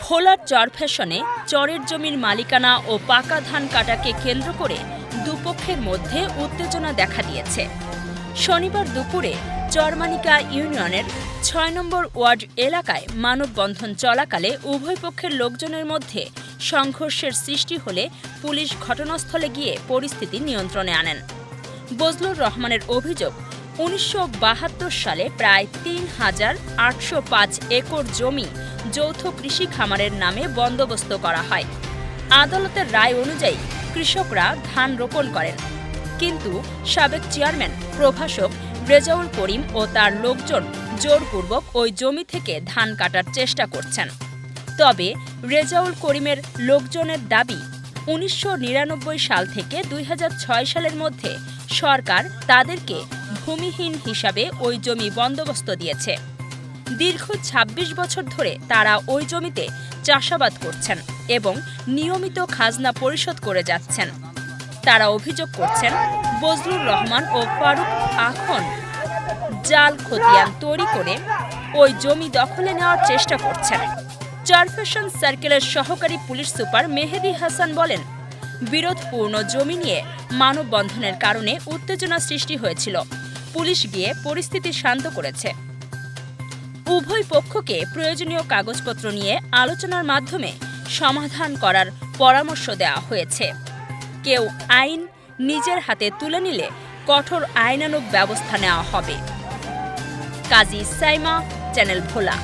ভোলার চর ফ্যাশনে চরের জমির মালিকানা ও পাকা ধান কাটাকে কেন্দ্র করে দুপক্ষের মধ্যে উত্তেজনা দেখা দিয়েছে। শনিবার দুপুরে চরমানিকা ইউনিয়নের ছয় নম্বর ওয়ার্ড এলাকায় মানববন্ধন চলাকালে উভয় পক্ষের লোকজনের মধ্যে সংঘর্ষের সৃষ্টি হলে পুলিশ ঘটনাস্থলে গিয়ে পরিস্থিতি নিয়ন্ত্রণে আনেন। বজলুর রহমানের অভিযোগ উনিশশো বাহাত্তর সালে প্রায় তিন হাজার আটশো পাঁচ একর জমি যৌথ কৃষি খামারের নামে বন্দোবস্ত করা হয়। আদালতের রায় অনুযায়ী কৃষকরা ধান রোপণ করেন। কিন্তু সাবেক চেয়ারম্যান, প্রভাষক রেজাউল করিম ও তার লোকজন জোরপূর্বক ওই জমি থেকে ধান কাটার চেষ্টা করছেন। তবে রেজাউল করিমের লোকজনের দাবি, উনিশশো নিরানব্বই সাল থেকে দুই হাজার ছয় সালের মধ্যে সরকার তাদেরকে ভূমিহীন হিসাবে ওই জমি বন্দোবস্ত দিয়েছে। দীর্ঘ ২৬ বছর ধরে তারা ওই জমিতে চাষাবাদ করছেন এবং নিয়মিত খাজনা পরিশোধ করে যাচ্ছেন। তারা অভিযোগ করছেন, বজলুর রহমান ও ফারুক আখন জাল খতিয়ান তৈরি করে ওই জমি দখলে নেওয়ার চেষ্টা করছেন। চারফেশন সার্কেলের সহকারী পুলিশ সুপার মেহেদি হাসান বলেন, বিরোধপূর্ণ জমি নিয়ে মানববন্ধনের কারণে উত্তেজনা সৃষ্টি হয়েছিল। পুলিশ গিয়ে পরিস্থিতি শান্ত করেছে। উভয় পক্ষকে প্রয়োজনীয় কাগজপত্র নিয়ে আলোচনার মাধ্যমে সমাধান করার পরামর্শ দেওয়া হয়েছে। কেউ আইন নিজের হাতে তুলে নিলে কঠোর আইনানুগ ব্যবস্থা নেওয়া হবে। কাজী সাইমা, চ্যানেল ভোলা।